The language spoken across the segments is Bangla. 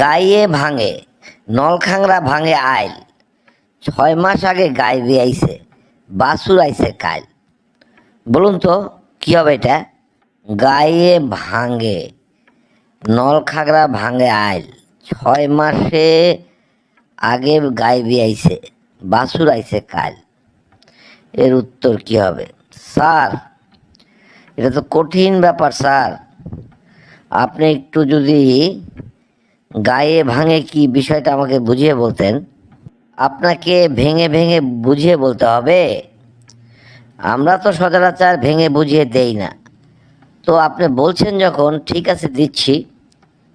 গায়ে ভাঙে নলখাংরা ভাঙে আইল। ছয় মাস আগে গায়ে বিয়াইছে বাসুর আইছে কাইল বলুন তো, কি হবে এটা? গায়ে ভাঙে নলখাগড়া ভাঙে আইল। ছয় মাসে আগে গায়ে বিয়াইছে বাসুর আইছে কাল। এর উত্তর কি হবে? স্যার, এটা তো কঠিন ব্যাপার, স্যার। আপনি একটু যদি গায়ে ভাঙে কি বিষয়টা আমাকে বুঝিয়ে বলতেন? আপনাকে ভেঙে ভেঙে বুঝিয়ে বলতে হবে? আমরা তো সচরাচর ভেঙে বুঝিয়ে দেই না। তো আপনি বলছেন যখন, ঠিক আছে, দিচ্ছি।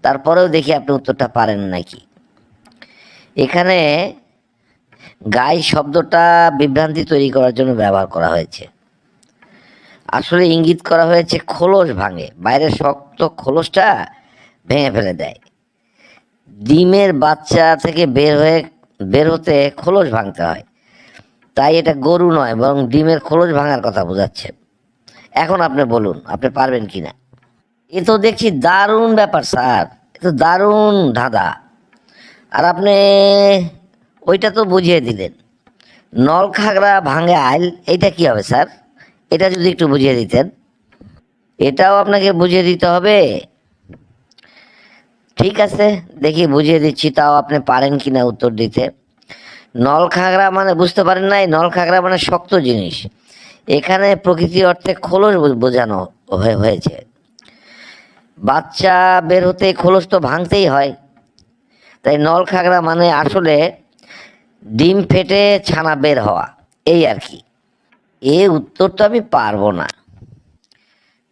তারপরেও দেখি আপনি উত্তরটা পারেন নাকি। এখানে গাই শব্দটা বিভ্রান্তি তৈরি করার জন্য ব্যবহার করা হয়েছে। আসলে ইঙ্গিত করা হয়েছে খোলস ভাঙে। বাইরের শক্ত খোলসটা ভেঙে ফেলে দেয়। ডিমের বাচ্চা থেকে বের হয়ে, বের হতে খোলস ভাঙতে হয়। তাই এটা গরু নয়, বরং ডিমের খোলস ভাঙার কথা বোঝাচ্ছে। এখন আপনি বলুন, আপনি পারবেন কি না? এ তো দেখছি দারুণ ব্যাপার, স্যার। এ তো দারুণ ধাঁধা। আর আপনি ওইটা তো বুঝিয়ে দিলেন। নলখাগড়া ভাঙে আইল, এইটা কি হবে, স্যার? এটা যদি একটু বুঝিয়ে দিতেন। এটাও আপনাকে বুঝিয়ে দিতে হবে। ঠিক আছে, দেখি বুঝিয়ে দিচ্ছি, তাও আপনি পারেন কি না উত্তর দিতে। নলখাগড়া মানে বুঝতে পারেন নাই, নলখাগড়া মানে শক্ত জিনিস। এখানে প্রকৃতি অর্থে খোলস বোঝানো হয়ে- হয়েছে। বাচ্চা বের হতে খোলস তো ভাঙতেই হয়। তাই নলখাগড়া মানে আসলে ডিম ফেটে ছানা বের হওয়া, এই আর কি। এ উত্তর তো আমি পারব না।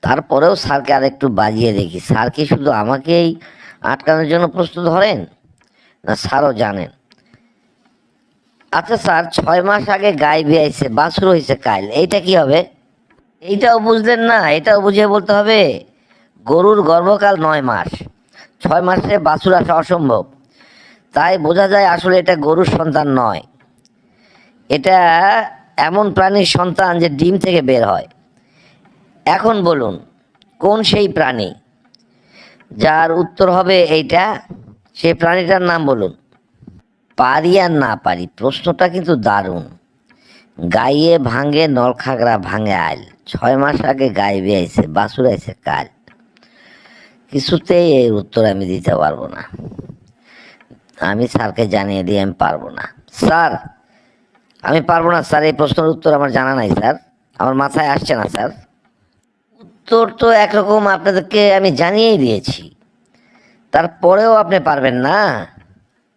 তারপরেও স্যারকে আর একটু বাজিয়ে দেখি। স্যার কি শুধু আমাকেই আটকানোর জন্য প্রস্তুত ধরেন না, স্যারও জানেন। আচ্ছা স্যার, ছয় মাস আগে গায়ে বিয়াইছে বাছুর হয়েছে কাইল এইটা কি হবে? এইটাও বুঝলেন না, এটাও বুঝিয়ে বলতে হবে, গরুর গর্ভকাল নয় মাস। ছয় মাসে বাছুর আসা অসম্ভব। তাই বোঝা যায় আসলে এটা গরুর সন্তান নয়। এটা এমন প্রাণীর সন্তান যে ডিম থেকে বের হয়। এখন বলুন, কোন সেই প্রাণী? যার উত্তর হবে এইটা, সে প্রাণীটার নাম বলুন। পারি আর না পারি, প্রশ্নটা কিন্তু দারুণ। গাইয়ে ভাঙে নলখাগড়া ভাঙে আইল। ছয় মাস আগে গায়ে বেয়েছে বাসুর আইছে কাল। কিছুতেই এই উত্তর আমি দিতে পারব না। আমি স্যারকে জানিয়ে দিয়ে আমি পারব না। স্যার, আমি পারব না স্যার, এই প্রশ্নের উত্তর আমার জানা নাই স্যার। আমার মাথায় আসছে না স্যার। উত্তর তো একরকম আপনাদেরকে আমি জানিয়েই দিয়েছি। তারপরেও আপনি পারবেন না।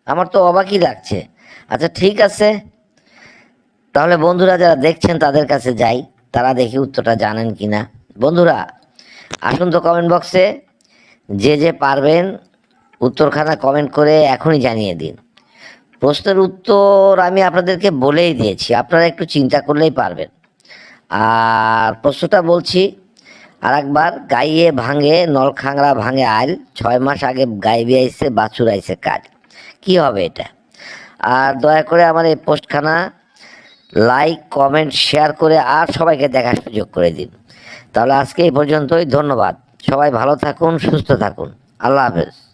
আমার তো অবাকই লাগছে। আচ্ছা ঠিক আছে। তাহলে বন্ধুরা যারা দেখছেন, তাদের কাছে যাই। তারা দেখি উত্তরটা জানেন কি না বন্ধুরা, আসুন তো কমেন্ট বক্সে যে যে পারবেন, উত্তরখানা কমেন্ট করে এখনই জানিয়ে দিন। প্রশ্নের উত্তর আমি আপনাদেরকে বলেই দিয়েছি। আপনারা একটু চিন্তা করলেই পারবেন। আর প্রশ্নটা বলছি আর গাইয়ে ভাঙে নলখাংরা ভাঙে আইল, ছয় মাস আগে গায়ে আইসে বাছুর আইসে কাজ। কি হবে এটা? আর দয়া করে আমার এই পোস্টখানা লাইক, কমেন্ট, শেয়ার করে আর সবাইকে দেখার সুযোগ করে দিন। তাহলে আজকে এই পর্যন্তই, ধন্যবাদ। সবাই ভালো থাকুন, সুস্থ থাকুন। আল্লাহ হাফেজ।